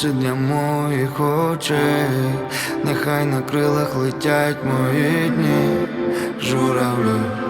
сонце для моїх очей, нехай на крилах летять мої дні, журавлю.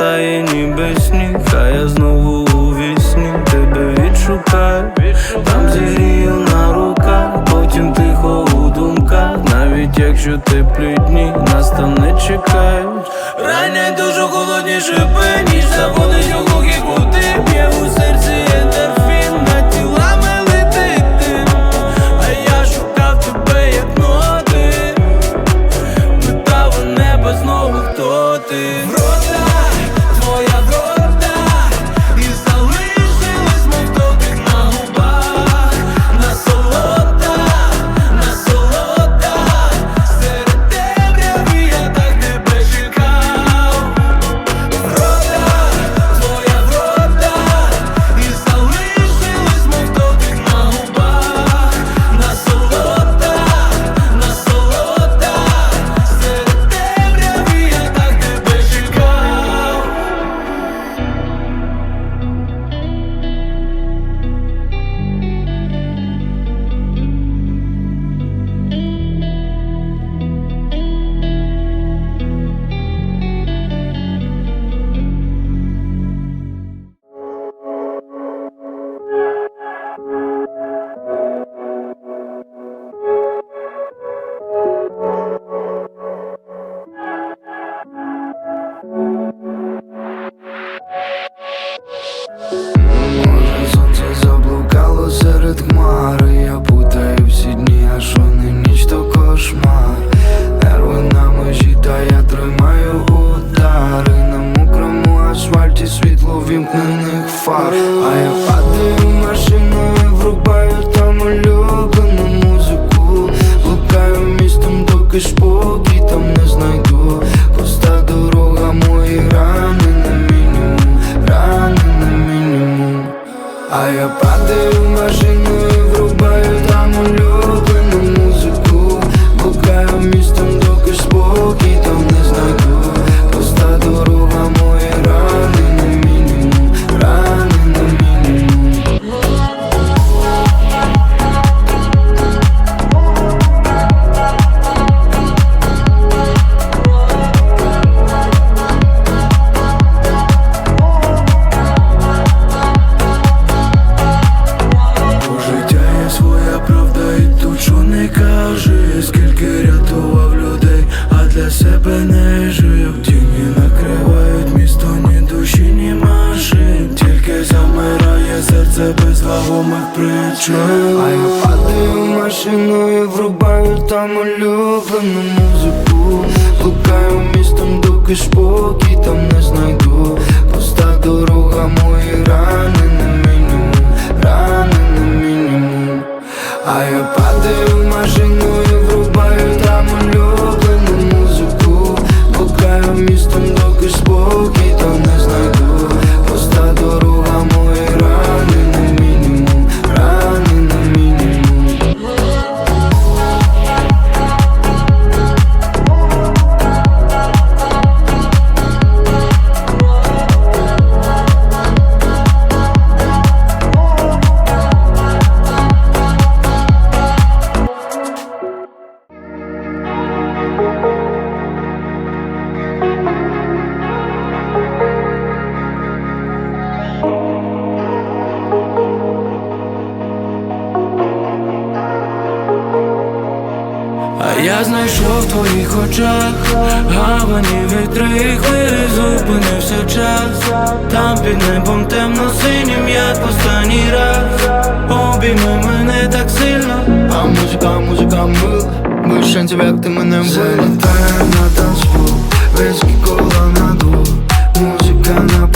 тає ніби сніг, а я знову у вісні. Тебе відшукаю, там зігрію на руках, потім тихо у думках, навіть якщо теплі дні нас там не чекають. Рання дуже холодні шипи, ніж заводить у глухі кути, б'є у не жив Тіні накривають місто, ні душі, ні машин. Тільки замирає серце без вагомих причин. А я падаю машиною, врубаю там улюблену музику. Блукаю містом, доки спокій там не знайду. Пуста дорога, мої рани на мінімум, рани на мінімум. А я падаю машиною, врубаю я знайшов в твоїх очах Гавані вітри, хвилі зупинився час. Там під небом темно синім, як останній раз. Обійми мене так сильно. А музика, музика мила Ми шансів, як ти мене вбила Залітаємо на танцпол Виски кола на двох Музика на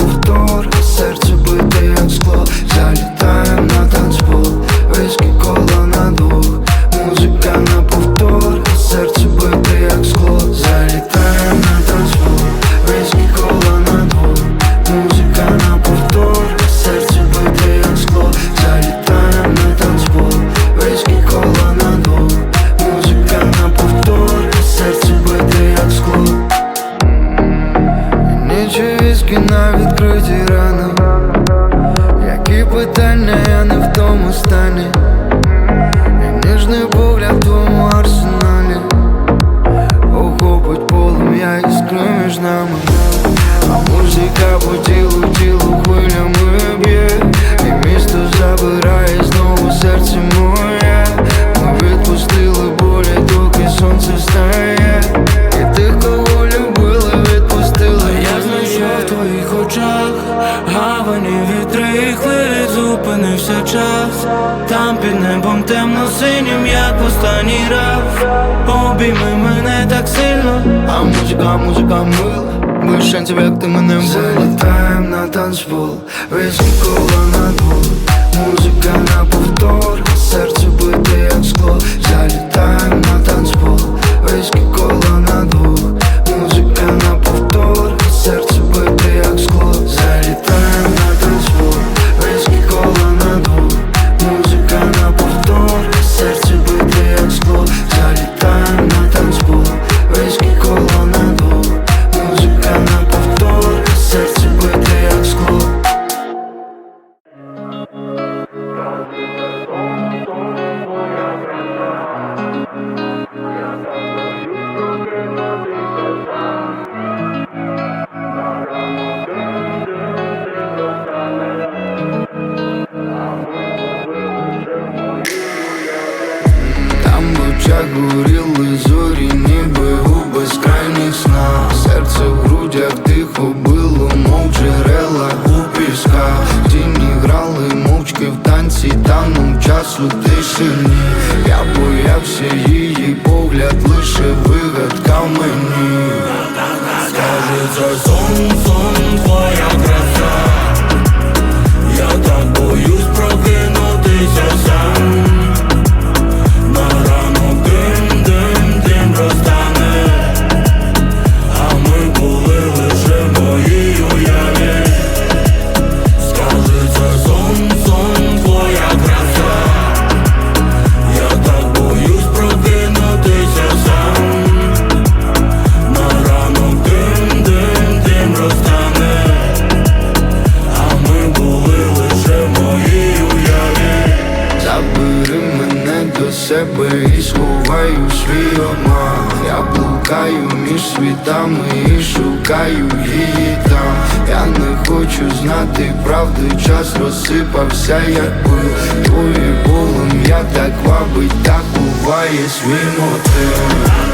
музика мила Без шансів, як ти мене вбила Залітаєм на танцпол весь кола на двор, Музика на повтор мовчки даному часу тишині. Я боявся її погляд, лише вигадка мені Скажи, це сон, сон, твоя розсипався, як пил. Твоє полум'я так вабить, так буває свій мотив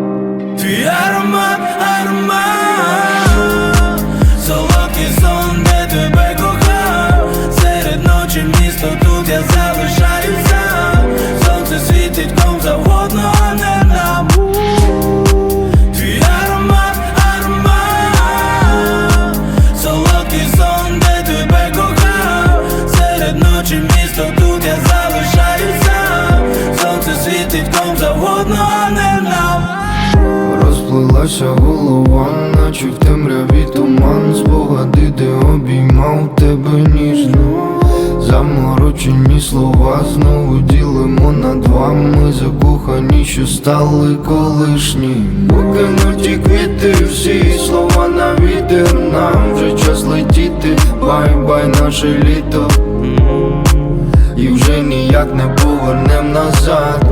аромат, аромат Розплилася голова, наче в темряві туман Спогади, де обіймав тебе ніжно. Заморочені слова знову ділимо на два. Ми закохані, що стали колишні. Покинуті квіти, всі слова на вітер Нам вже час летіти, бай-бай наше літо. І вже ніяк не повернем назад